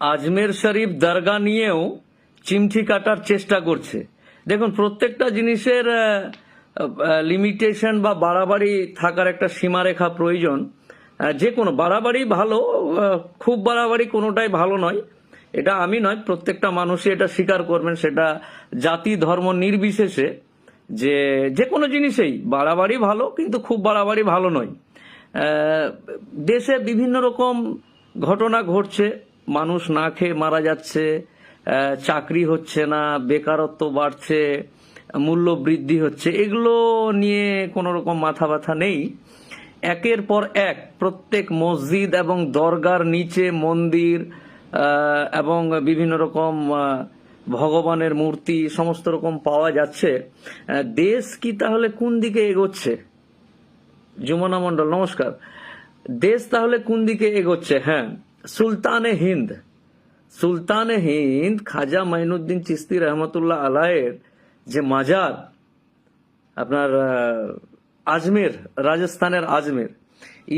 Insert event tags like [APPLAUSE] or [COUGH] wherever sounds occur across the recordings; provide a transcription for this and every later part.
আজমের শরীফ দরগা নিয়েও চিমঠি কাটার চেষ্টা করছে। দেখুন, প্রত্যেকটা জিনিসের লিমিটেশন বা বাড়াবাড়ি থাকার একটা সীমারেখা প্রয়োজন। যে কোনো বাড়াবাড়ি ভালো খুব বাড়াবাড়ি কোনোটাই ভালো নয়। এটা আমি নয়, প্রত্যেকটা মানুষই এটা স্বীকার করবেন, সেটা জাতি, ধর্ম নির্বিশেষে যে যে কোনো জিনিসেই বাড়াবাড়ি ভালো, কিন্তু খুব বাড়াবাড়ি ভালো নয়। দেশে বিভিন্ন রকম ঘটনা ঘটছে। মানুষ না খেয়ে মারা যাচ্ছে চাকরি হচ্ছে না, বেকারত্ব বাড়ছে, মূল্য বৃদ্ধি হচ্ছে, এগুলো নিয়ে কোনো রকম মাথা ব্যথা নেই। একের পর এক প্রত্যেক মসজিদ এবং দরগার নিচে মন্দির এবং বিভিন্ন রকম ভগবানের মূর্তি সমস্ত রকম পাওয়া যাচ্ছে। দেশ কি তাহলে কোন দিকে এগোচ্ছে? যমুনা মন্ডল নমস্কার। দেশ তাহলে কোন দিকে এগোচ্ছে? হ্যাঁ সুলতানে হিন্দ। সুলতানে হিন্দ খাজা মাইনুদ্দিন চিস্তি রহমতুল্লাহ আলায়ের যে মাজার, আপনার আজমের, রাজস্থানের আজমের।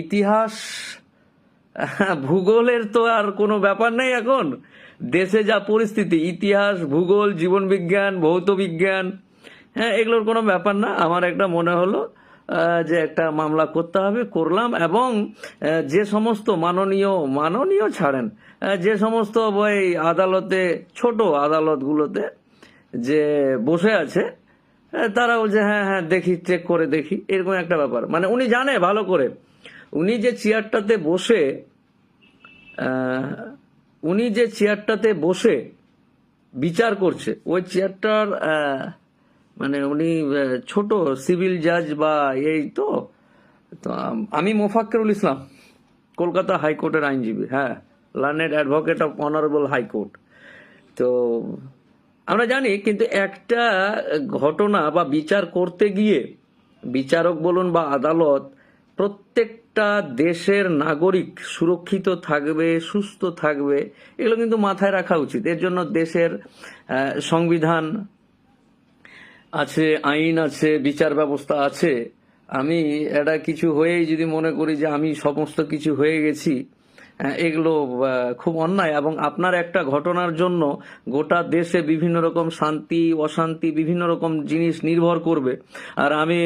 ইতিহাস ভূগোলের তো আর কোনো ব্যাপার নেই এখন। দেশে যা পরিস্থিতি, ইতিহাস, ভূগোল জীবন বিজ্ঞান ভৌত বিজ্ঞান হ্যাঁ এগুলোর কোনো ব্যাপার না। আমার একটা মনে হলো যে একটা মামলা করতে হবে, করলাম এবং যে সমস্ত মাননীয় মাননীয় ছাড়েন যে সমস্ত ওই আদালতে, ছোট আদালতগুলোতে যে বসে আছে তারা বলছে হ্যাঁ হ্যাঁ দেখি চেক করে দেখি। এরকম একটা ব্যাপার। মানে উনি জানে ভালো করে। উনি যে চেয়ারটাতে বসে উনি যে চেয়ারটাতে বসে বিচার করছে, ওই চেয়ারটার মানে উনি ছোট সিভিল জাজ বা এই তো তো, আমি মোফাক্কেরুল ইসলাম, কলকাতা হাইকোর্টের আইনজীবী হ্যাঁ learned advocate of honourable high court তো, আমরা জানি, কিন্তু একটা ঘটনা বা বিচার করতে গিয়ে, বিচারক বলুন বা আদালত, প্রত্যেকটা দেশের নাগরিক সুরক্ষিত থাকবে, সুস্থ থাকবে, এগুলো কিন্তু মাথায় রাখা উচিত। এর জন্য দেশের সংবিধান আছে, আইন আছে, বিচার ব্যবস্থা আছে। আমি এটা কিছু হয়েই যদি মনে করি যে আমি সমস্ত কিছু হয়ে গেছি এগুলো খুব অন্যায়। এবং আপনার একটা ঘটনার জন্য গোটা দেশে বিভিন্ন রকম শান্তি, অশান্তি, বিভিন্ন রকম জিনিস নির্ভর করবে। আর আমি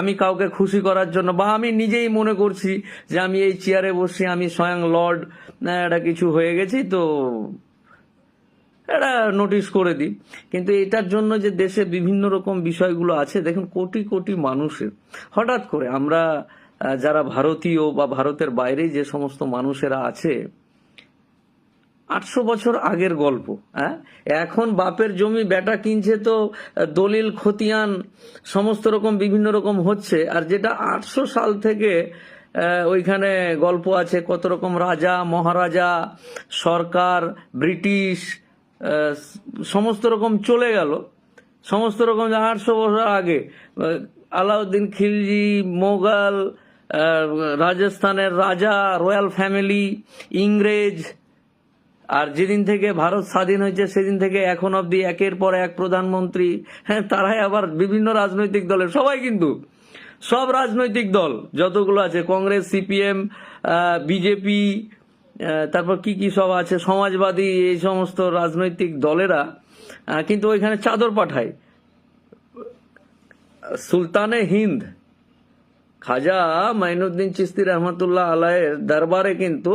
আমি কাউকে খুশি করার জন্য বা আমি নিজেই মনে করছি যে আমি এই চেয়ারে বসে আমি স্বয়ং লর্ড এটা কিছু হয়ে গেছি, তো এটা নোটিশ করে দিই। কিন্তু এটার জন্য যে দেশে বিভিন্ন রকম বিষয়গুলো আছে, দেখুন কোটি কোটি মানুষের। হঠাৎ করে আমরা যারা ভারতীয় বা ভারতের বাইরে যে সমস্ত মানুষেরা আছে, আটশো বছর আগের গল্প হ্যাঁ? এখন বাপের জমি, বেটা কিনছে তো দলিল, খতিয়ান, সমস্ত রকম, বিভিন্ন রকম হচ্ছে। আর যেটা আটশো সাল থেকে ওইখানে গল্প আছে, কত রকম রাজা, মহারাজা, সরকার, ব্রিটিশ সমস্ত রকম চলে গেল। সমস্ত রকম আটশো বছর আগে। আলাউদ্দিন খিলজি, মোগল রাজস্থানের রাজা, রয়্যাল ফ্যামিলি, ইংরেজ, আর যেদিন থেকে ভারত স্বাধীন হয়েছে, সেদিন থেকে এখন অবধি একের পর এক প্রধানমন্ত্রী। হ্যাঁ তারাই আবার বিভিন্ন রাজনৈতিক দলের, সবাই কিন্তু। সব রাজনৈতিক দল, যতগুলো আছে, কংগ্রেস, সিপিএম বিজেপি তারপর কি কি সব আছে? সমাজবাদী এই সমস্ত রাজনৈতিক দলেরা কিন্তু ওইখানে চাদর পাঠায়। সুলতানে হিন্দ, খাজা মাইনুদ্দিন চিস্তি রহমতুল্লাহ আলায়ের দরবারে কিন্তু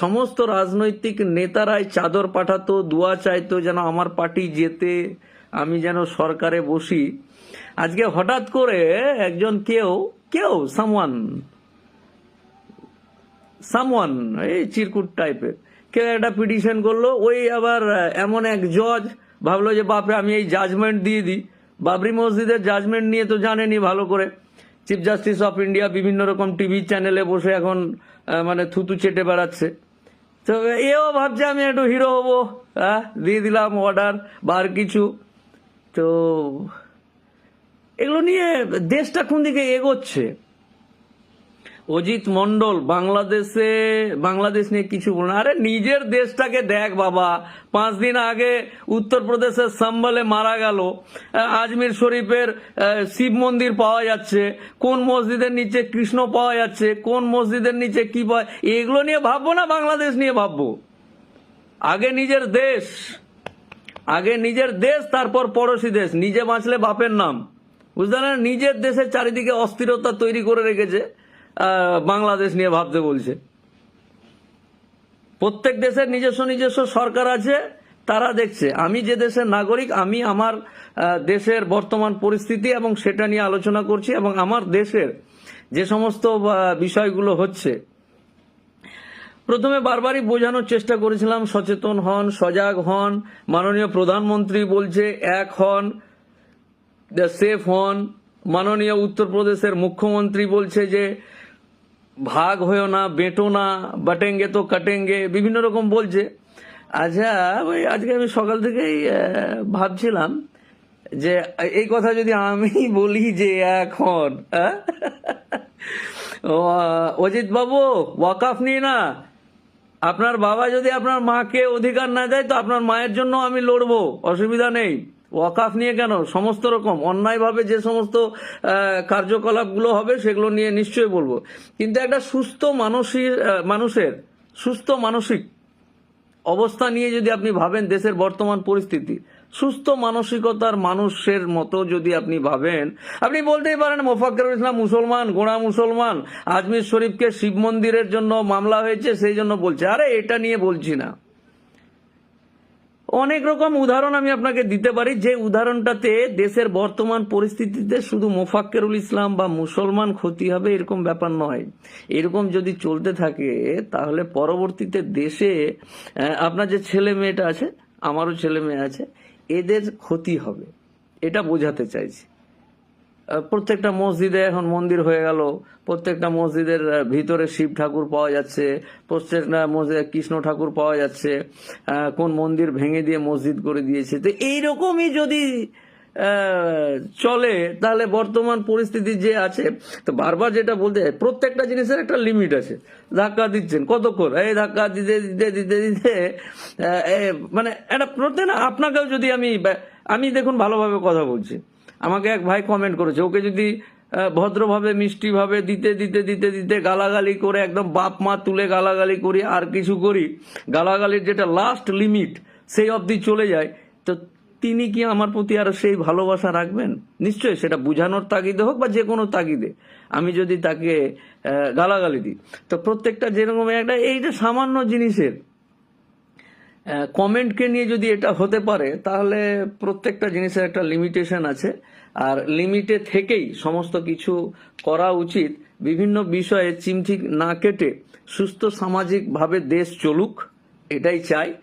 সমস্ত রাজনৈতিক নেতারাই চাদর পাঠাতো, দোয়া চাইতো, যেন আমার পার্টি যেতে, আমি যেন সরকারে বসি। আজকে হঠাৎ করে একজন কেউ কেউ, সামওয়ান সামওয়ান এই চিরকুট টাইপের কেউ একটা পিটিশন করল, ওই আবার এমন এক জজ ভাবলো যে, বাপরে, আমি এই জাজমেন্ট দিয়ে দিই। বাবরি মসজিদের জাজমেন্ট নিয়ে তো জানেনি ভালো করে। চিফ জাস্টিস অফ ইন্ডিয়া বিভিন্ন রকম টিভি চ্যানেলে বসে এখন মানে থুতু চেটে বেড়াচ্ছে। তো এও ভাবছে, আমি একটু হিরো হব। হ্যাঁ দিয়ে দিলাম অর্ডার বা আর কিছু। তো এগুলো নিয়ে দেশটা কোন দিকে এগোচ্ছে? অজিত মন্ডল বাংলাদেশে, বাংলাদেশ নিয়ে কিছু বলুন আরে নিজের দেশটাকে দেখ বাবা। পাঁচ দিন আগে উত্তরপ্রদেশের সম্বলে মারা গেল। আজমির শরীফের শিব মন্দির পাওয়া যাচ্ছে। কোন মসজিদের নিচে কৃষ্ণ পাওয়া যাচ্ছে? কোন মসজিদের নিচে কি পাওয়া এগুলো নিয়ে ভাববো না, বাংলাদেশ নিয়ে ভাববো? আগে নিজের দেশ। আগে নিজের দেশ, তারপর পড়োশি দেশ। নিজে বাঁচলে বাপের নাম। বুঝতে নিজের দেশের চারিদিকে অস্থিরতা তৈরি করে রেখেছে। বাংলাদেশ নিয়ে ভাবতে বলছে। প্রত্যেক দেশের নিজস্ব নিজস্ব সরকার আছে, তারা দেখছে। আমি যে দেশের নাগরিক, আমি আমার দেশের বর্তমান পরিস্থিতি এবং সেটা নিয়ে আলোচনা করছি এবং আমার দেশের যে সমস্ত বিষয়গুলো হচ্ছে, প্রথমে বারবারই বোঝানোর চেষ্টা করেছিলাম, সচেতন হন, সজাগ হন। মাননীয় প্রধানমন্ত্রী বলছে, এক হন, সেফ হন। মাননীয় উত্তরপ্রদেশের মুখ্যমন্ত্রী বলছে যে ভাগ হয়েও না, বেটো না, বাটেঙ্গে তো কাটেঙ্গে, বিভিন্ন রকম বলছে। আচ্ছা ওই আজকে আমি সকাল থেকেই ভাবছিলাম যে, এই কথা যদি আমি [LAUGHS] বলি যে এখন অজিত বাবু, ওয়াকাফ নিয়ে না, আপনার বাবা যদি আপনার মাকে অধিকার না দেয়, তো আপনার মায়ের জন্য আমি লড়বো, অসুবিধা নেই। ওয়াকাফ নিয়ে কেন? সমস্ত রকম, অন্যায়ভাবে যে সমস্ত কার্যকলাপগুলো হবে সেগুলো নিয়ে নিশ্চয়ই বলব। কিন্তু একটা সুস্থ মানসিক মানুষের, সুস্থ মানসিক অবস্থা নিয়ে যদি আপনি ভাবেন দেশের বর্তমান পরিস্থিতি, সুস্থ মানসিকতার মানুষের মতো যদি আপনি ভাবেন, আপনি বলতেই পারেন, মোফাক্করুল ইসলাম মুসলমান, গোড়া মুসলমান, আজমির শরীফকে শিব মন্দিরের জন্য মামলা হয়েছে, সেই জন্য বলছে। আরে, এটা নিয়ে বলছি না। অনেক রকম উদাহরণ আমি আপনাকে দিতে পারি। যে উদাহরণটাতে দেশের বর্তমান পরিস্থিতিতে শুধু মোফাক্কেরুল ইসলাম বা মুসলমান ক্ষতি হবে এরকম ব্যাপার নয়। এরকম যদি চলতে থাকে, তাহলে পরবর্তীতে দেশে আপনার যে ছেলে মেয়েটা আছে, আমারও ছেলে মেয়ে আছে, এদের ক্ষতি হবে। এটা বোঝাতে চাইছি। প্রত্যেকটা মসজিদে এখন মন্দির হয়ে গেল। প্রত্যেকটা মসজিদের ভিতরে শিব ঠাকুর পাওয়া যাচ্ছে প্রত্যেকটা মসজিদে কৃষ্ণ ঠাকুর পাওয়া যাচ্ছে কোন মন্দির ভেঙে দিয়ে মসজিদ করে দিয়েছে। তো এইরকমই যদি চলে তাহলে বর্তমান পরিস্থিতি যে আছে তো বারবার যেটা বলতে চাই, প্রত্যেকটা জিনিসের একটা লিমিট আছে। ধাক্কা দিচ্ছেন কতক্ষণ এই ধাক্কা দিতে দিতে দিতে দিতে মানে একটা প্রত্যেক আপনাকেও যদি আমি আমি দেখুন ভালোভাবে কথা বলছি। আমাকে এক ভাই কমেন্ট করেছে। ওকে যদি ভদ্রভাবে, মিষ্টিভাবে দিতে দিতে দিতে দিতে গালাগালি করে একদম বাপ মা তুলে গালাগালি করি, আর কিছু করি, গালাগালির যেটা লাস্ট লিমিট সেই অবধি চলে যায়। তো তিনি কি আমার প্রতি আর সেই ভালোবাসা রাখবেন? নিশ্চয়ই সেটা বুঝানোর তাগিদে হোক বা যে কোনো তাগিদে। আমি যদি তাকে গালাগালি দিই। তো প্রত্যেকটা যেরকম একটা, এইটা সামান্য জিনিসের কমেন্টকে নিয়ে যদি এটা হতে পারে, তাহলে প্রত্যেকটা জিনিসের একটা লিমিটেশন আছে। আর লিমিটে থেকেই সমস্ত কিছু করা উচিত। বিভিন্ন বিষয়ে চিমঠিক না কেটে সুস্থ সামাজিকভাবে দেশ চলুক, এটাই চাই।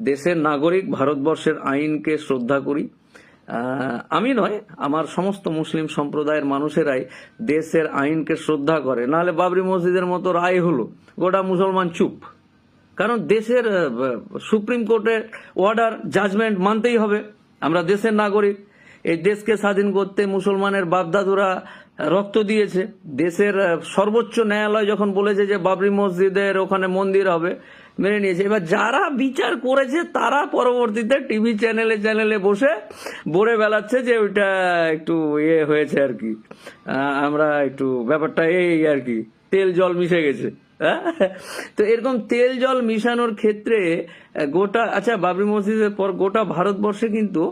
দেশের নাগরিক ভারতবর্ষের আইনকে শ্রদ্ধা করি। আমি নয়, আমার সমস্ত মুসলিম সম্প্রদায়ের মানুষেরাই দেশের আইনকে শ্রদ্ধা করে। নাহলে বাবরি মসজিদের মতো রায় হলো। গোটা মুসলমান চুপ। কারণ দেশের সুপ্রিম কোর্টের অর্ডার জাজমেন্ট মানতেই হবে। আমরা দেশের নাগরিক। এই দেশকে স্বাধীন করতে মুসলমানের বাপদাদুরা রক্ত দিয়েছে। দেশের সর্বোচ্চ ন্যায়ালয় যখন বলেছে যে বাবরি মসজিদের ওখানে মন্দির হবে, মেনে নিয়েছে। এবার যারা বিচার করেছে, তারা পরবর্তীতে টিভি চ্যানেলে চ্যানেলে বসে বলে বেলাচ্ছে যে ওইটা একটু ইয়ে হয়েছে আর কি। আমরা একটু ব্যাপারটা এই আর কি, তেল জল মিশে গেছে? তো এরকম তেল জল মিশানোর ক্ষেত্রে গোটা আচ্ছা বাবরি মসজিদের পর গোটা ভারতবর্ষে কিন্তু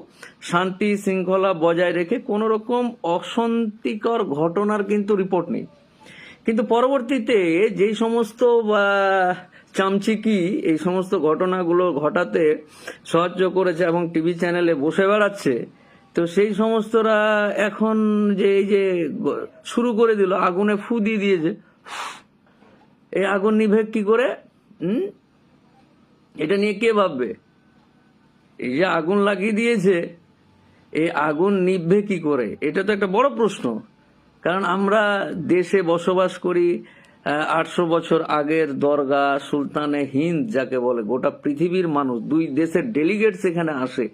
শান্তি শৃঙ্খলা বজায় রেখে কোন রকম অশান্তিকর ঘটনার কিন্তু রিপোর্ট নেই। কিন্তু পরবর্তীতে যেই সমস্ত চামচিকি, এই সমস্ত ঘটনাগুলো ঘটাতে সাহায্য করেছে এবং টিভি চ্যানেলে বসে বেড়াচ্ছে, তো সেই সমস্তরা এখন যে এই যে শুরু করে দিল, আগুনে ফু দিয়ে দিয়েছে। এই আগুন নিভে কি করে? হুম? এটা নিয়ে কে ভাববে? এই যে আগুন লাগিয়ে দিয়েছে এই আগুন নিভবে কি করে? এটা তো একটা বড় প্রশ্ন। কারণ আমরা দেশে বসবাস করি আটশো বছর আগের দরগা, সুলতানে হিন্দ যাকে বলে, গোটা পৃথিবীর মানুষ, দুই দেশের ডেলিগেট সেখানে আসে।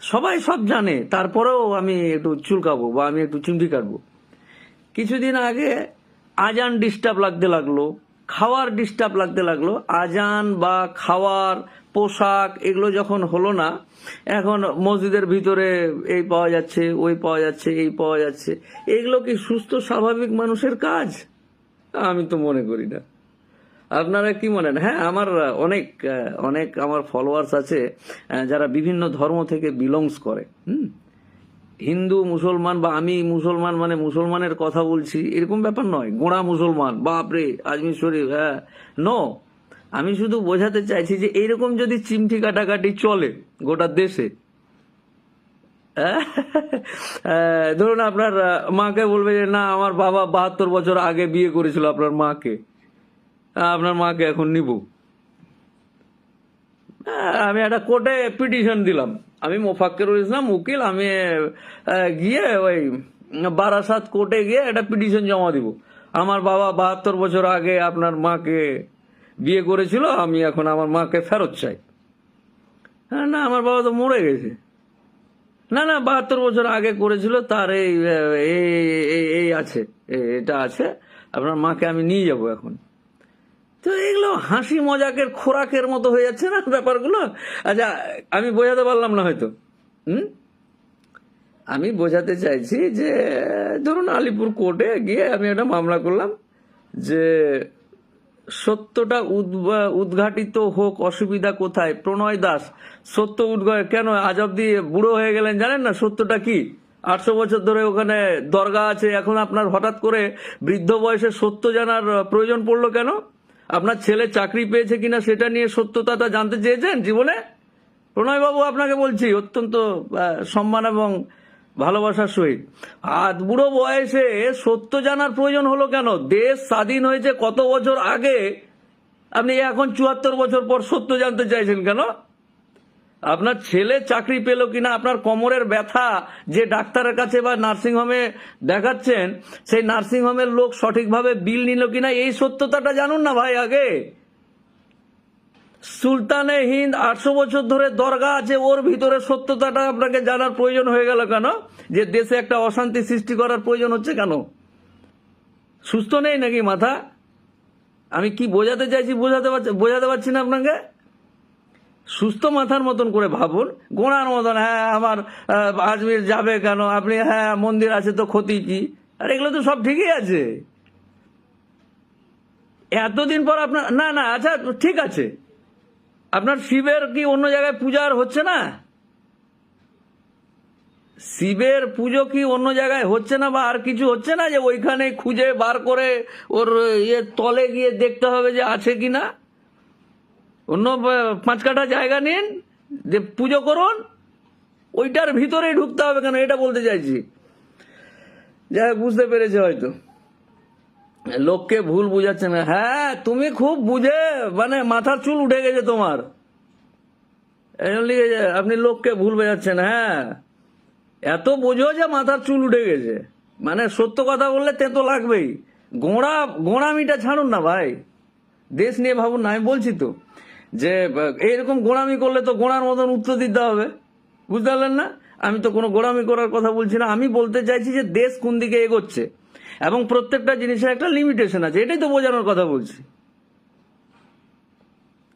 সবাই সব জানে, তারপরেও আমি একটু চুলকাবো বা আমি একটু চিমটি কাটবো। কিছুদিন আগে আজান ডিস্টার্ব লাগতে লাগল। খাওয়ার ডিস্টার্ব লাগতে লাগল। আজান বা খাওয়ার পোশাক এগুলো যখন হলো না, এখন মসজিদের ভিতরে এই পাওয়া যাচ্ছে, ওই পাওয়া যাচ্ছে, এই পাওয়া যাচ্ছে। এগুলো কি সুস্থ, স্বাভাবিক মানুষের কাজ? আমি তো মনে করি না। আপনারা কি মনে হয় হ্যাঁ আমার অনেক অনেক আমার ফলোয়ার্স আছে যারা বিভিন্ন ধর্ম থেকে বিলংস করে, হুম? হিন্দু মুসলমান বা আমি মুসলমান মানে মুসলমানের কথা বলছি এরকম ব্যাপার নয়। গোড়া মুসলমান বাপরে আজমির শরীফ হ্যাঁ। নো আমি শুধু বোঝাতে চাইছি যে এইরকম যদি চিমটি কাটাকাটি চলে গোটা দেশে হ্যাঁ? আহ, ধরুন আপনার মাকে বলবে যে না আমার বাবা বাহাত্তর বছর আগে বিয়ে করেছিল আপনার মাকে। আপনার মাকে এখন নিব। আহ, আমি একটা কোর্টে পিটিশন দিলাম। আমি মোফাক্কেরুল ইসলাম উকিল আমি গিয়ে ওই বারাসাত কোর্টে গিয়ে একটা পিটিশন জমা দিব আমার বাবা বাহাত্তর বছর আগে আপনার মাকে বিয়ে করেছিল আমি এখন আমার মাকে ফেরত চাই হ্যাঁ না আমার বাবা তো মরে গেছে না না বাহাত্তর বছর আগে করেছিল তার এই এই- আছে এটা আছে আপনার মাকে আমি নিয়ে যাব এখন তো এগুলো হাসি মজাকের খোরাকের মতো হয়ে যাচ্ছে না ব্যাপারগুলো? আচ্ছা আমি বোঝাতে পারলাম না হয়তো। হুম? আমি বোঝাতে চাইছি যে, ধরুন আলিপুর কোর্টে গিয়ে আমি একটা মামলা করলাম যে, সত্যটা উদ্ঘাটিত হোক, অসুবিধা কোথায়? প্রণয় দাস, সত্য উদ্ঘাট, কেন আজ অব্দি বুড়ো হয়ে গেলেন জানেন না? সত্যটা কি? আটশো বছর ধরে ওখানে দরগা আছে, এখন আপনার হঠাৎ করে বৃদ্ধ বয়সে সত্য জানার প্রয়োজন পড়ল কেন? আপনার ছেলে চাকরি পেয়েছে কিনা সেটা নিয়ে সত্যতাটা জানতে চেয়েছেন জীবনে? প্রণয়বাবু, আপনাকে বলছি, অত্যন্ত সম্মান এবং ভালোবাসার সহিত। আজ বুড়ো বয়সে সত্য জানার প্রয়োজন হলো কেন? দেশ স্বাধীন হয়েছে কত বছর আগে? আপনি এখন চুয়াত্তর বছর পর সত্য জানতে চাইছেন কেন? আপনার ছেলে চাকরি পেল কিনা, আপনার কোমরের ব্যথা যে ডাক্তারের কাছে বা নার্সিংহোমে দেখাচ্ছেন, সেই নার্সিংহোমের লোক সঠিকভাবে বিল নিল কিনা, এই সত্যতাটা জানুন না ভাই আগে। সুলতানে হিন্দ আটশো বছর ধরে দরগা আছে, ওর ভিতরে সত্যতাটা আপনাকে জানার প্রয়োজন হয়ে গেল কেন? যে দেশে একটা অশান্তি সৃষ্টি করার প্রয়োজন হচ্ছে কেন? সুস্থ নেই নাকি মাথা? আমি কি বোঝাতে চাইছি, বোঝাতে পারছি বোঝাতে পারছি না আপনাকে? সুস্থ মাথার মতন করে ভাবুন। গোড়ার মতন হ্যাঁ আমার আজমির যাবে কেন? আপনি হ্যাঁ মন্দির আছে তো ক্ষতি কি? আর এগুলো তো সব ঠিকই আছে। এতদিন পর আপনার, না না আচ্ছা ঠিক আছে। আপনার শিবের কি অন্য জায়গায় পূজা আর হচ্ছে না? শিবের পুজো কি অন্য জায়গায় হচ্ছে না বা আর কিছু হচ্ছে না যে ওইখানে খুঁজে বার করে ওর ইয়ে তলে গিয়ে দেখতে হবে যে আছে কি না অন্য পাঁচ কাঠা জায়গা নিন, যে পুজো করুন, ওইটার ভিতরেই ঢুকতে হবে কেন, এটা বলতে চাইছি। যাই বুঝতে পেরেছে হয়তো। লোককে ভুল বুঝাচ্ছে না। হ্যাঁ তুমি খুব বুঝে মানে মাথার চুল উঠে গেছে তোমার। আপনি লোককে ভুল বোঝাচ্ছেন হ্যাঁ। এত বোঝো যে মাথার চুল উঠে গেছে। মানে সত্য কথা বললে তেতো লাগবেই। গোড়া গোড়ামিটা ছাড়ুন না ভাই। দেশ নিয়ে ভাবুন না, আমি বলছি তো। যে আহ, এইরকম গোড়ামি করলে তো গোড়ার মতন উত্তর দিতে হবে। বুঝতে পারলেন না? আমি তো কোনো গোড়ামি করার কথা বলছি না। আমি বলতে চাইছি যে দেশ কোন দিকে এগোচ্ছে। এবং প্রত্যেকটা জিনিসের একটা লিমিটেশন আছে। এটাই তো বোঝানোর কথা বলছি।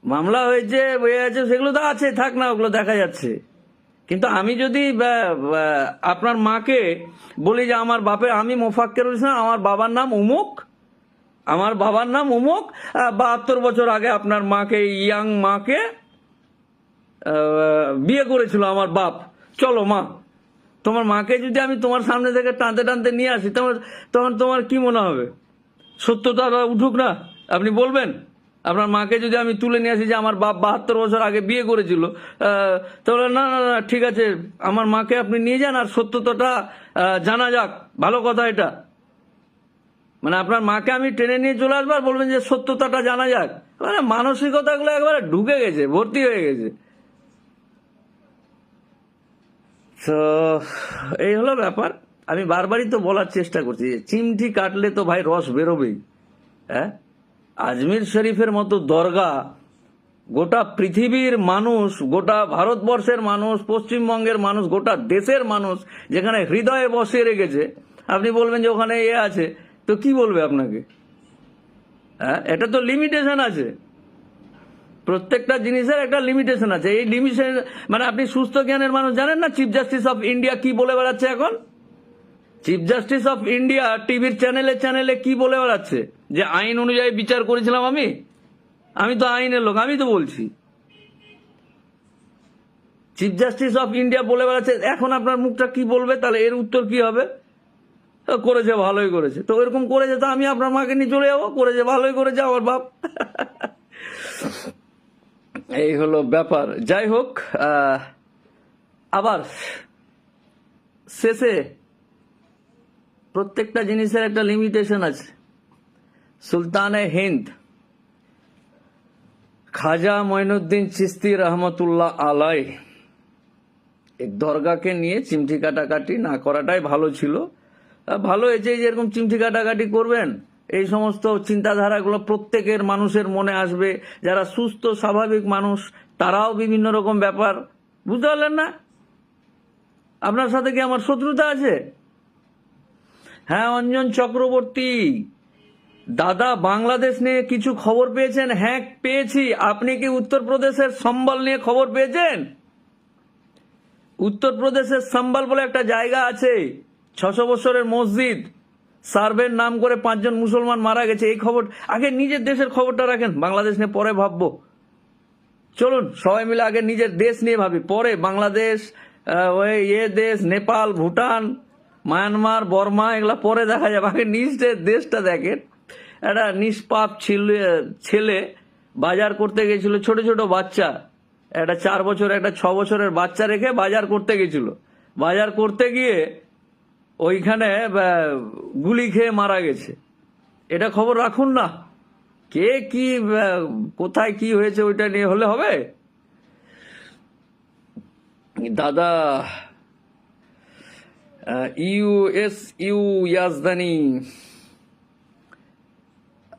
মামলা হয়েছে হয়ে আছে সেগুলো তো আছে। থাক না ওগুলো দেখা যাচ্ছে। কিন্তু আমি যদি আপনার মাকে বলি যে আমার বাপের আমি মোফাক্কেরুল ইসলাম আমার বাবার নাম উমুক আমার বাবার নাম উমুক বাহাত্তর বছর আগে আপনার মাকে, ইয়াং মাকে বিয়ে করেছিল আমার বাপ। চলো মা, তোমার মাকে যদি আমি তোমার সামনে থেকে টানতে টানতে নিয়ে আসি, তোমার, তখন তোমার কি মনে হবে? সত্যতা উঠুক না। আপনি বলবেন, আপনার মাকে যদি আমি তুলে নিয়ে আসি যে আমার বাপ বাহাত্তর বছর আগে বিয়ে করেছিল তাহলে না না না, ঠিক আছে, আমার মাকে আপনি নিয়ে যান, আর সত্যতাটা জানা যাক। ভালো কথা এটা। মানে আপনার মাকে আমি টেনে নিয়ে চলে আসব আর বলবেন যে সত্যতাটা জানা যাক। মানে মানসিকতাগুলো একবারে ঢুকে গেছে, ভর্তি হয়ে গেছে। তো, এই হলো ব্যাপার। আমি বারবারই তো বলার চেষ্টা করছি চিমটি কাটলে তো ভাই রস বেরোবেই হ্যাঁ? আজমির শরীফের মতো দরগা, গোটা পৃথিবীর মানুষ, গোটা ভারতবর্ষের মানুষ, পশ্চিমবঙ্গের মানুষ, গোটা দেশের মানুষ যেখানে হৃদয়ে বসে রেখেছে, আপনি বলবেন যে ওখানে এ আছে। তো কি বলবে আপনাকে? হ্যাঁ এটা তো লিমিটেশন আছে। প্রত্যেকটা জিনিসের একটা লিমিটেশন আছে। এই লিমিটেশন মানে আপনি সুস্থ জ্ঞানের মানুষ জানেন না চিফ জাস্টিস অফ ইন্ডিয়া কি বলে বেড়াচ্ছে এখন? চিফ জাস্টিস অফ ইন্ডিয়া টিভির চ্যানেলে চ্যানেলে কি বলে বেড়াচ্ছে? যে আইন অনুযায়ী বিচার করেছিলাম আমি? আমি তো আইনের লোক, আমি তো বলছি। চিফ জাস্টিস অফ ইন্ডিয়া বলে বেড়াচ্ছে, এখন আপনার মুখটা কি বলবে? তাহলে এর উত্তর কি হবে? [LAUGHS] করেছে ভালোই করেছে। তো এরকম করেছে তো আমি আপনার মাকে নিয়ে চলে যাব, করেছে ভালোই করেছে আমার বাপ। [LAUGHS] এই হলো ব্যাপার। যাই হোক আবার শেষে প্রত্যেকটা জিনিসের একটা লিমিটেশন আছে। সুলতানে হিন্দ, খাজা মঈনুদ্দিন চিস্তি রহমতুল্লাহ আলাই, এই দরগাকে নিয়ে চিমটি কাটাকাটি না করাটাই ভালো ছিল। ভালো হয়েছে এই যে এরকম চিমটি কাটাকাটি করবেন, এই সমস্ত চিন্তাধারাগুলো প্রত্যেকের মানুষের মনে আসবে। যারা সুস্থ, স্বাভাবিক মানুষ, তারাও বিভিন্ন রকম ব্যাপার। বুঝতে পারলেন না? আপনার সাথে কি আমার শত্রুতা আছে? হ্যাঁ অঞ্জন চক্রবর্তী, দাদা বাংলাদেশ নিয়ে কিছু খবর পেয়েছেন? হ্যাঁ পেয়েছি। আপনি কি উত্তরপ্রদেশের সম্বল নিয়ে খবর পেয়েছেন? উত্তরপ্রদেশের সম্বল বলে একটা জায়গা আছে। ছশো বছরের মসজিদ সার্ভের নাম করে পাঁচজন মুসলমান মারা গেছে, এই খবর, আগে নিজের দেশের খবরটা রাখেন, বাংলাদেশ নিয়ে পরে ভাববো। চলুন, সবাই মিলে আগে নিজের দেশ নিয়ে ভাবি। পরে বাংলাদেশ ওই এ দেশ, নেপাল, ভুটান, মায়ানমার, বর্মা, এগুলা পরে দেখা যাবে। আগে নিজের দেশটা দেখেন। একটা নিষ্পাপ ছেলে ছেলে বাজার করতে গেছিল, ছোট ছোট বাচ্চা। একটা চার বছর একটা ছ বছরের বাচ্চা রেখে বাজার করতে গেছিল। বাজার করতে গিয়ে ওইখানে গুলি খেয়ে মারা গেছে। এটা খবর রাখুন না। কে কি কোথায় কি হয়েছে ওইটা নিয়ে হলে হবে? দাদা ইউ এস ইউ ইয়াজদানি,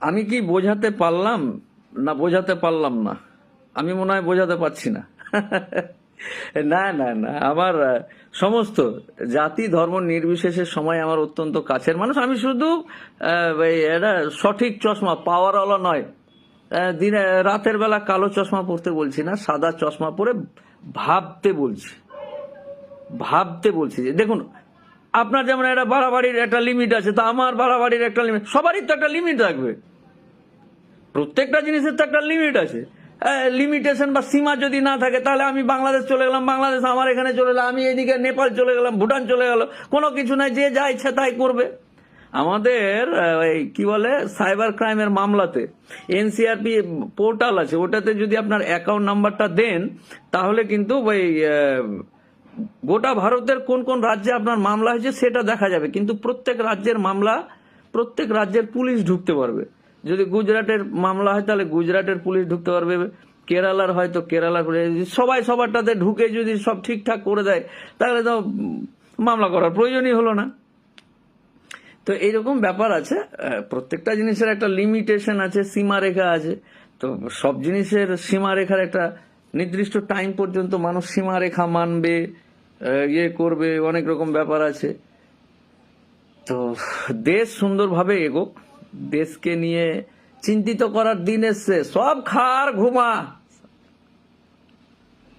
আমি কি বোঝাতে পারলাম? না, বোঝাতে পারলাম না। আমি মনে হয় বোঝাতে পারছি না। [LAUGHS] না না না, আমার সমস্ত জাতি ধর্ম নির্বিশেষে সময় আমার অত্যন্ত কাছের মানুষ। আমি শুধু এটা সঠিক চশমা, পাওয়ারওয়ালা নয়। দিনে, রাতের বেলা কালো চশমা পরতে বলছি না, সাদা চশমা পরে ভাবতে বলছি। ভাবতে বলছি যে, দেখুন, আপনার যেমন একটা বাড়াবাড়ির একটা লিমিট আছে, তা আমার বাড়াবাড়ির একটা লিমিট সবারই তো একটা লিমিট থাকবে। প্রত্যেকটা জিনিসের তো একটা লিমিট আছে। লিমিটেশন বা সীমা যদি না থাকে, তাহলে আমি বাংলাদেশ চলে গেলাম, বাংলাদেশ আমার এখানে চলে গেলাম আমি এদিকে নেপাল চলে গেলাম, ভুটান চলে গেল, কোনো কিছু নাই, যে যা ইচ্ছা তাই করবে। আমাদের এই কি বলে সাইবার ক্রাইমের মামলাতে এনসিআরপি পোর্টাল আছে, ওটাতে যদি আপনার অ্যাকাউন্ট নাম্বারটা দেন, তাহলে কিন্তু ওই গোটা ভারতের কোন কোন রাজ্যে আপনার মামলা হয়েছে, সেটা দেখা যাবে। কিন্তু প্রত্যেক রাজ্যের মামলা, প্রত্যেক রাজ্যের পুলিশ ঢুকতে পারবে। যদি গুজরাটের মামলা হয়, তাহলে গুজরাটের পুলিশ ঢুকতে পারবে। কেরালার হয়তো কেরালার পুলিশ। সবাই সবারটাতে ঢুকে যদি সব ঠিকঠাক করে দেয়, তাহলে তো মামলা করার প্রয়োজনই হলো না। তো এইরকম ব্যাপার আছে। প্রত্যেকটা জিনিসের একটা লিমিটেশন আছে, সীমারেখা আছে। তো সব জিনিসের সীমারেখার একটা নির্দিষ্ট টাইম পর্যন্ত মানুষ সীমারেখা মানবে ইয়ে করবে, অনেক রকম ব্যাপার আছে। তো দেশ সুন্দরভাবে এগোক। দেশকে নিয়ে চিন্তিত করার দিন এসছে। সব খার ঘুমা।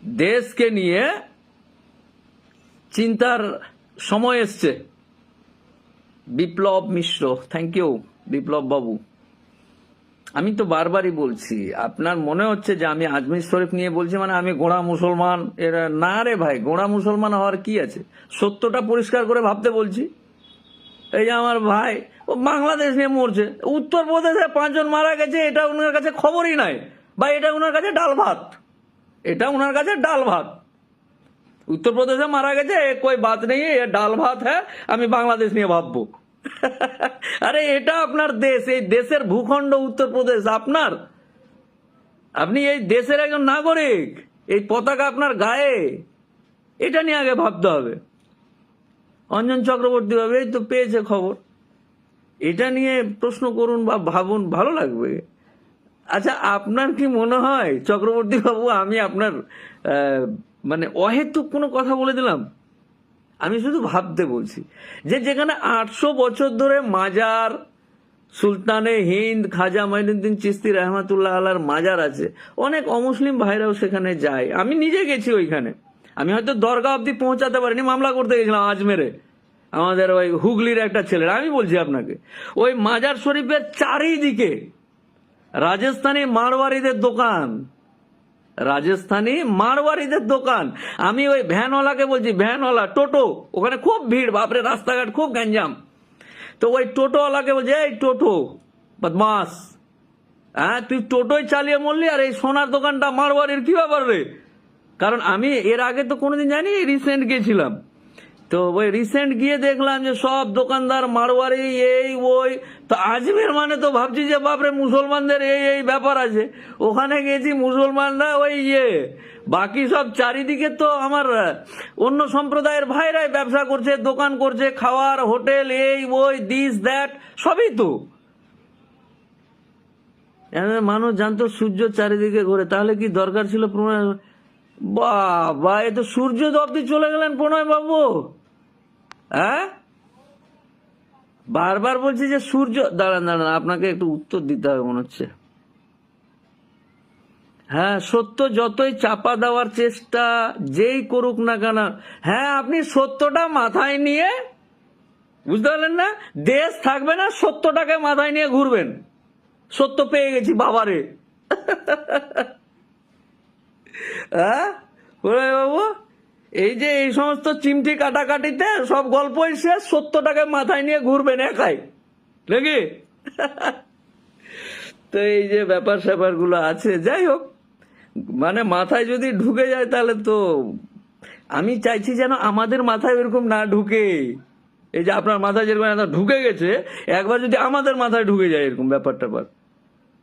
দেশকে নিয়ে চিন্তার সময় এসছে। বিপ্লব মিশ্র থ্যাংক ইউ বিপ্লব বাবু। আমি তো বারবারই বলছি, আপনার মনে হচ্ছে যে আমি আজমির শরীফ নিয়ে বলছি মানে আমি গোড়া মুসলমান? এরা, না রে ভাই, গোড়া মুসলমান হওয়ার কি আছে? সত্যটা পরিষ্কার করে ভাবতে বলছি। এই যে আমার ভাই বাংলাদেশ নিয়ে মরছে। উত্তরপ্রদেশে পাঁচজন মারা গেছে, এটা ওনার কাছে খবরই নাই। বা এটা ওনার কাছে ডাল ভাত। এটা ওনার কাছে ডাল ভাত। উত্তরপ্রদেশে মারা গেছে কোই বাত নেই ডাল ভাত হ্যাঁ আমি বাংলাদেশ নিয়ে ভাববো। [LAUGHS] আরে এটা আপনার দেশ, এই দেশের ভূখণ্ড উত্তরপ্রদেশ আপনার। আপনি এই দেশের একজন নাগরিক, এই পতাকা আপনার গায়ে। এটা নিয়ে আগে ভাবতে হবে। অঞ্জন চক্রবর্তী ভাবে এই তো পেয়েছে খবর। এটা নিয়ে প্রশ্ন করুন বা ভাবুন, ভালো লাগবে। আচ্ছা আপনার কি মনে হয়, চক্রবর্তী বাবু, আমি আপনার মানে অহেতুক কোনো কথা বলে দিলাম? আমি শুধু ভাবতে বলছি যে যেখানে আটশো বছর ধরে মাজার, সুলতানে হিন্দ, খাজা মঈনুদ্দিন চিস্তি, রহমাতুল্লাহ আল্লাহর মাজার আছে। অনেক অমুসলিম ভাইরাও সেখানে যায়। আমি নিজে গেছি ওইখানে। আমি হয়তো দরগা অব্দি পৌঁছাতে পারিনি, মামলা করতে গেছিলাম আজমেরে আমাদের ওই হুগলির একটা ছেলে আমি বলছি আপনাকে, ওই মাজার শরীফের চারিদিকে রাজস্থানী মারওয়ারিদের দোকান, রাজস্থানী মারওয়ারিদের দোকান। আমি ওই ভ্যানওয়ালাকে বলছি, ভ্যানওয়ালা, টোটো, ওখানে খুব ভিড়, বাপরে, রাস্তাঘাট খুব গ্যাঞ্জাম। তো ওই টোটোওয়ালাকে বলছে, এই টোটো, বদমাস হ্যাঁ তুই টোটোই চালিয়ে মরলি আর এই সোনার দোকানটা মারওয়ারির কি ব্যাপার রে? কারণ আমি এর আগে তো কোনোদিন জানি রিসেন্ট গেছিলাম তো ওই রিসেন্ট গিয়ে দেখলাম যে সব দোকানদার মারোয়ারি এই, ওই, তো আজমের মানে তো ভাবছি যে বাপরে মুসলমানদের এই এই ব্যাপার আছে। ওখানে গেছি মুসলমানরা ওই ইয়ে বাকি সব চারিদিকে তো আমার, অন্য সম্প্রদায়ের ভাইরাই ব্যবসা করছে, দোকান করছে, খাওয়ার, হোটেল, এই, ওই দিস দ্যাট সবই তো। মানুষ জানতো সূর্য চারিদিকে ঘোরে, তাহলে কি দরকার ছিল প্রণয়? বাবা, এ তো সূর্য অব্দি চলে গেলেন প্রণয় বাবু হ্যাঁ? বারবার বলছি যে সূর্য, দাঁড়ান দাঁড়ান, আপনাকে একটু উত্তর দিতে হবে মনে হচ্ছে। হ্যাঁ সত্য যতই চাপা দেওয়ার চেষ্টা যেই করুক না কেন হ্যাঁ আপনি সত্যটা মাথায় নিয়ে, বুঝতে পারলেন না? দেশ থাকবে না, সত্যটাকে মাথায় নিয়ে ঘুরবেন। সত্য পেয়ে গেছি বাবারে। [LAUGHS] হ্যাঁ? বাবু? এই যে এই সমস্ত চিমটি কাটাকাটিতে সব গল্পই শেষ, সত্যটাকে মাথায় নিয়ে ঘুরবেন একাই। নাকি? তো এই যে ব্যাপার স্যাপারগুলো আছে, যাই হোক। মানে মাথায় যদি ঢুকে যায় তাহলে তো আমি চাইছি যেন আমাদের মাথায় এরকম না ঢুকে। এই যে আপনার মাথায় যেরকম ঢুকে গেছে, একবার যদি আমাদের মাথায় ঢুকে যায় এরকম ব্যাপার ট্যাপার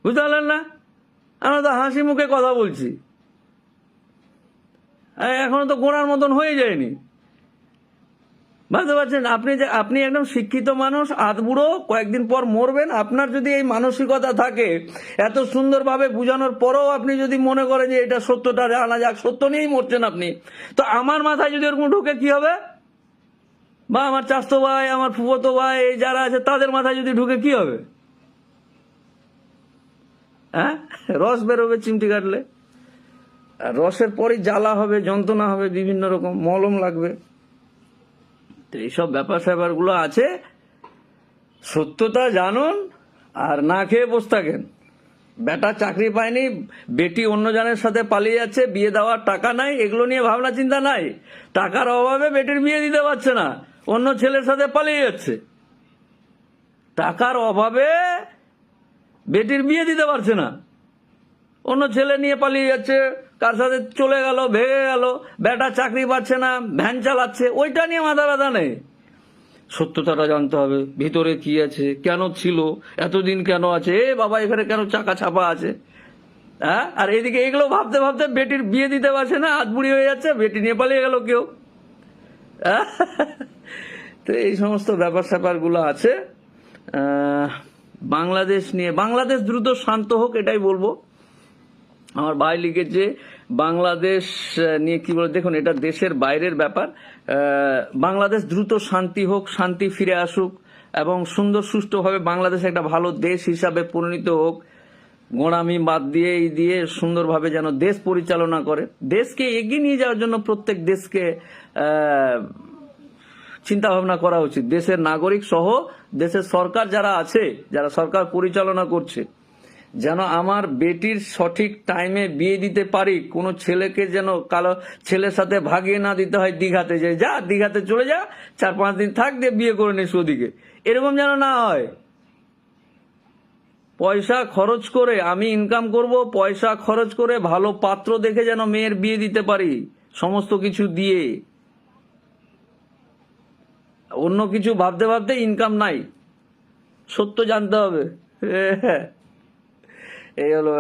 বুঝতে পারলেন না? আমরা তো হাসি মুখে কথা বলছি। এখনও তো গোড়ার মতন হয়ে যায়নি। বুঝতে পারছেন? আপনি যে, আপনি একদম শিক্ষিত মানুষ, আধ বুড়ো, কয়েকদিন পর মরবেন। আপনার যদি এই মানসিকতা থাকে, এত সুন্দরভাবে বোঝানোর পরেও আপনি যদি মনে করেন যে এটা সত্যটা, আনা যাক, সত্য নিয়েই মরছেন আপনি। তো আমার মাথায় যদি এরকম ঢুকে, কি হবে? বা আমার চাস্তো ভাই, আমার ফুফতো ভাই, এই যারা আছে, তাদের মাথায় যদি ঢুকে, কি হবে? হ্যাঁ? রস বেরোবে চিমটি কাটলে। রসের পরই জ্বালা হবে, যন্ত্রণা হবে, বিভিন্ন রকম মলম লাগবে। তো এইসব ব্যাপার স্যাপারগুলো আছে। সত্যতা জানুন আর না খেয়ে বসে থাকেন। বেটা চাকরি পায়নি, বেটি অন্য জনের সাথে পালিয়ে যাচ্ছে, বিয়ে দেওয়ার টাকা নাই, এগুলো নিয়ে ভাবনা চিন্তা নাই। টাকার অভাবে বেটির বিয়ে দিতে পারছে না, অন্য ছেলের সাথে পালিয়ে যাচ্ছে। টাকার অভাবে বেটির বিয়ে দিতে পারছে না। অন্য ছেলে নিয়ে পালিয়ে যাচ্ছে, কার সাথে চলে গেল, ভেঙে গেল, বেটা চাকরি পাচ্ছে না, ভ্যান চালাচ্ছে, ওইটা নিয়ে মাথা ব্যথা নেই। সত্যতাটা জানতে হবে, ভিতরে কি আছে, কেন ছিল, এতদিন কেন আছে, এ বাবা, এখানে কেন চাকা ছাপা আছে? হ্যাঁ? আর এদিকে এগুলো ভাবতে ভাবতে বেটির বিয়ে দিতে পারছে না, হাত বুড়ি হয়ে যাচ্ছে, বেটি নিয়ে পালিয়ে গেল কেউ। হ্যাঁ? তো এই সমস্ত ব্যাপার স্যাপারগুলো আছে। বাংলাদেশ নিয়ে, বাংলাদেশ দ্রুত শান্ত হোক, এটাই বলব। আমার ভাই লিখেছে, বাংলাদেশ নিয়ে কি বলে, দেখুন, এটা দেশের বাইরের ব্যাপার। বাংলাদেশ দ্রুত শান্তি হোক, শান্তি ফিরে আসুক এবং সুন্দর, সুষ্ঠুভাবে বাংলাদেশ একটা ভালো দেশ হিসাবে পরিণত হোক। গোড়ামি বাদ দিয়ে, এই দিয়ে সুন্দরভাবে যেন দেশ পরিচালনা করে। দেশকে এগিয়ে নিয়ে যাওয়ার জন্য প্রত্যেক দেশকে চিন্তা ভাবনা করা উচিত। দেশের নাগরিক সহ দেশের সরকার যারা আছে, যারা সরকার পরিচালনা করছে যেন আমার বেটির সঠিক টাইমে বিয়ে দিতে পারি। কোনো ছেলেকে যেন কালো ছেলের সাথে ভাগিয়ে না দিতে হয় দীঘাতে যে যা, দীঘাতে চলে যা, চার পাঁচ দিন থাক দিয়ে বিয়ে করে নিস ওদিকে। এরকম যেন না হয়। পয়সা খরচ করে আমি ইনকাম করব, পয়সা খরচ করে ভালো পাত্র দেখে যেন মেয়ের বিয়ে দিতে পারি। সমস্ত কিছু দিয়ে। অন্য কিছু ভাবতে ভাবতে ইনকাম নাই। সত্য জানতে হবে। [LAUGHS] এই হলো